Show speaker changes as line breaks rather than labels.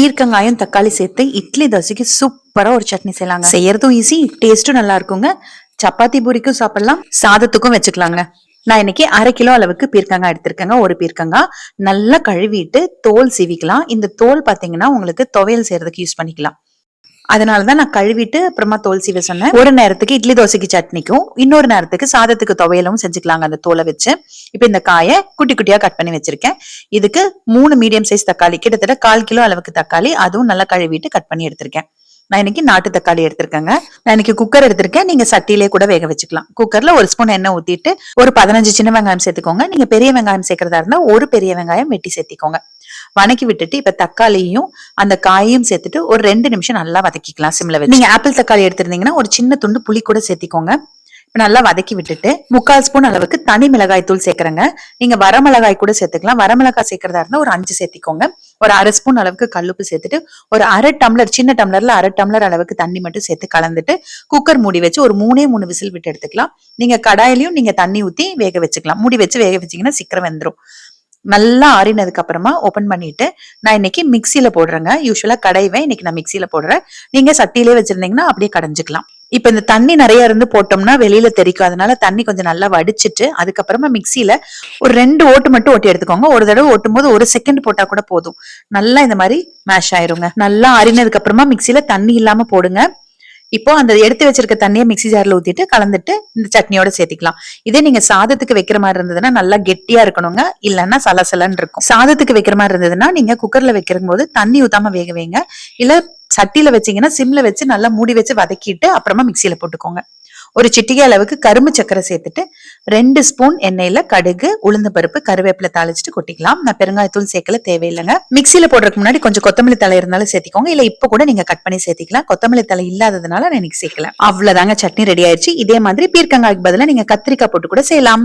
பீர்க்கங்காயம் தக்காளி சேர்த்து இட்லி தோசைக்கு சூப்பரா ஒரு சட்னி செய்யலாங்க. செய்யறதும் ஈஸி டேஸ்டும் நல்லா இருக்குங்க சப்பாத்தி பூரிக்கும் சாப்பிடலாம் சாதத்துக்கும் வச்சுக்கலாங்க. நான் இன்னைக்கு அரை கிலோ அளவுக்கு பீர்க்கங்காய் எடுத்திருக்கேங்க ஒரு பீர்க்கங்காய். நல்லா கழுவிட்டு தோல் சீவிக்கலாம். இந்த தோல் பாத்தீங்கன்னா உங்களுக்கு துவையல் செய்யறதுக்கு யூஸ் பண்ணிக்கலாம். அதனால தான் நான் கழுவிட்டு அப்புறமா தோல் சீவ சொன்னேன். ஒரு நேரத்துக்கு இட்லி தோசைக்கு சட்னிக்கும் இன்னொரு நேரத்துக்கு சாதத்துக்கு துவையலும் செஞ்சுக்கலாங்க அந்த தோலை வச்சு. இப்போ இந்த காயை குட்டி குட்டியா கட் பண்ணி வச்சிருக்கேன். இதுக்கு மூணு மீடியம் சைஸ் தக்காளி கிட்டத்தட்ட கால் கிலோ அளவுக்கு தக்காளி அதுவும் நல்லா கழுவிட்டு கட் பண்ணி எடுத்திருக்கேன். நான் இன்னைக்கு நாட்டு தக்காளி எடுத்திருக்கேங்க. நான் இன்னைக்கு குக்கர் எடுத்திருக்கேன். நீங்க சட்டியிலே கூட வேக வச்சுக்கலாம். குக்கர்ல ஒரு ஸ்பூன் எண்ணெய் ஊத்திட்டு ஒரு பதினஞ்சு சின்ன வெங்காயம் சேர்த்துக்கோங்க. நீங்க பெரிய வெங்காயம் சேர்க்கறதா இருந்தா ஒரு பெரிய வெங்காயம் வெட்டி சேர்த்திக்கோங்க. வணக்கி விட்டுட்டு இப்ப தக்காளியும் அந்த காயையும் சேர்த்துட்டு ஒரு ரெண்டு நிமிஷம் நல்லா வதக்கிக்கலாம் சிம்ல வச்சு. நீங்க ஆப்பிள் தக்காளி எடுத்திருந்தீங்கன்னா ஒரு சின்ன துண்டு புளி கூட சேர்த்திக்கோங்க. இப்ப நல்லா வதக்கி விட்டுட்டு முக்கால் ஸ்பூன் அளவுக்கு தனி மிளகாய் தூள் சேர்க்கறேங்க. நீங்க வரமிளகாய் கூட சேர்த்துக்கலாம். வரமிளகாய் சேர்க்கறதா இருந்தா ஒரு அஞ்சு சேர்த்திக்கோங்க. ஒரு அரை ஸ்பூன் அளவுக்கு கல்லுப்பு சேர்த்துட்டு ஒரு அரை டம்ளர் சின்ன டம்ளர்ல அரை டம்ளர் அளவுக்கு தண்ணி மட்டும் சேர்த்து கலந்துட்டு குக்கர் மூடி வச்சு ஒரு மூணே மூணு விசில் விட்டு எடுத்துக்கலாம். நீங்க கடாயிலையும் நீங்க தண்ணி ஊத்தி வேக வச்சுக்கலாம். மூடி வச்சு வேக வச்சீங்கன்னா சீக்கிரம் வெந்துடும் நல்லா ஆறினதுக்கு அப்புறமா ஓபன் பண்ணிட்டு நான் இன்னைக்கு மிக்சியில போடுறேங்க. யூஸ்வலா கடைவேன் இன்னைக்கு நான் மிக்சியில போடுறேன். நீங்க சட்டியிலே வச்சிருந்தீங்கன்னா அப்படியே கடைஞ்சிக்கலாம். இப்ப இந்த தண்ணி நிறைய இருந்து போட்டோம்னா வெளியில தெரிக்கும். அதனால தண்ணி கொஞ்சம் நல்லா வடிச்சிட்டு அதுக்கப்புறமா மிக்சியில ஒரு ரெண்டு ஓட்டு மட்டும் ஓட்டி எடுத்துக்கோங்க. ஒரு தடவை ஓட்டும் போது ஒரு செகண்ட் போட்டா கூட போதும். நல்லா இந்த மாதிரி மேஷ் ஆயிருங்க. நல்லா ஆறினதுக்கு அப்புறமா மிக்சியில தண்ணி இல்லாம போடுங்க. இப்போ அந்த எடுத்து வச்சிருக்க தண்ணியை மிக்ஸி ஜார்ல ஊத்திட்டு கலந்துட்டு இந்த சட்னியோட சேர்த்திக்கலாம். இதே நீங்க சாதத்துக்கு வைக்கிற மாதிரி இருந்ததுன்னா நல்லா கெட்டியா இருக்கணுங்க. இல்லைன்னா சலசலன்னு இருக்கும். சாதத்துக்கு வைக்கிற மாதிரி இருந்ததுன்னா நீங்க குக்கர்ல வைக்கிற போது தண்ணி ஊத்தாம வேக வைங்க. இல்ல சட்டியில வச்சீங்கன்னா சிம்ல வச்சு நல்லா மூடி வச்சு வதக்கிட்டு அப்புறமா மிக்சியில போட்டுக்கோங்க. ஒரு சிட்டிகை அளவுக்கு கரும்பு சக்கரை சேர்த்துட்டு ரெண்டு ஸ்பூன் எண்ணெயில கடுகு உளுந்து பருப்பு கருவேப்பிலை தாளிச்சுட்டு கொட்டிக்கலாம். நான் பெருங்காயத்தூள் சேர்க்கல தேவையில்லைங்க. மிக்சியில போடுறதுக்கு முன்னாடி கொஞ்சம் கொத்தமல்லி தலை இருந்தாலும் சேர்த்திக்கோங்க. இல்ல இப்ப கூட நீங்க கட் பண்ணி சேர்த்திக்கலாம். கொத்தமல்லி தலை இல்லாததுனால நான் இன்னைக்கு சேர்க்கல. அவ்வளவுதாங்க சட்னி ரெடி ஆயிடுச்சு. இதே மாதிரி பீர்க்கங்காய்க்கு பதிலாக நீங்க கத்திரிக்காய் போட்டு கூட செய்யலாம்.